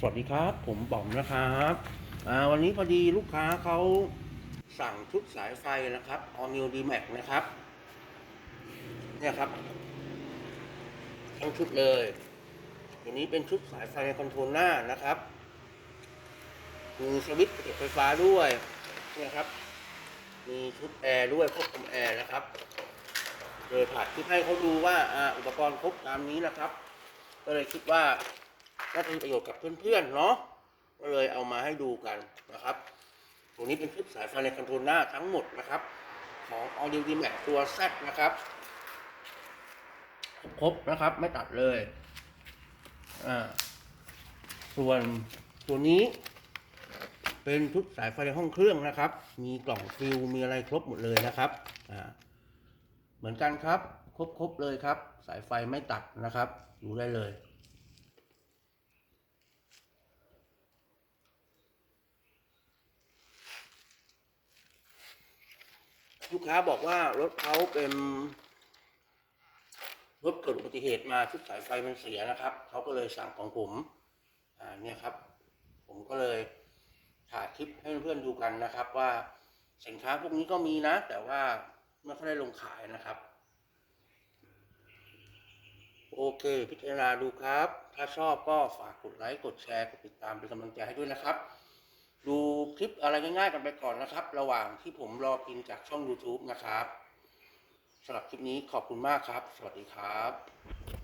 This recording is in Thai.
สวัสดีครับ ผมบอมนะครับวันนี้พอดีลูกค้าเขาสั่งชุดสายไฟนะครับ All New D Max นะครับ เนี่ยครับทั้งชุดเลยตัวนี้เป็นชุดสายไฟคอนโทรลหน้านะครับมีสวิตช์เก็บไฟฟ้าด้วยเนี่ยครับ มีชุดแอร์ด้วยควบคุมแอร์นะครับเลยผ่านคลิปให้เขาดูว่าอ่าอุปกรณ์ครบตามนี้นะครับ ก็เลยคิดว่า น่าจะมีประโยชน์กับเพื่อนๆเนาะก็เลยเอามาให้ดูกันนะครับตัวนี้เป็นชุดสายไฟในคอนโทรลหน้าทั้งหมดนะครับ ของ Audio d m a x ตัว Z นะครับ ครบนะครับไม่ตัดเลยอ่าส่วนตัวนี้ เป็นชุดสายไฟในห้องเครื่องนะครับ มีกล่องฟิลมีอะไรครบหมดเลยนะครับอ่าเหมือนกันครับ ครบครบเลยครับ สายไฟไม่ตัดนะครับดูได้เลย ลูกค้าบอกว่ารถเขาเป็นรถเกิดอุบัติเหตุมาชุดสายไฟมันเสียนะครับเขาก็เลยสั่งของผมอ่าเนี่ยครับ ผมก็เลยถ่ายคลิปให้เพื่อนๆดูกันนะครับ ว่าสินค้าพวกนี้ก็มีนะ แต่ว่าไม่ค่อยได้ลงขายนะครับ โอเค พิจารณาดูครับ ถ้าชอบก็ฝากกดไลค์กดแชร์กดติดตามเป็นกำลังใจให้ด้วยนะครับ ดูคลิปอะไรง่ายๆกันไปก่อนนะครับ ระหว่างที่ผมรอพิมพ์จากช่อง YouTube นะครับสำหรับคลิปนี้ขอบคุณมากครับ สวัสดีครับ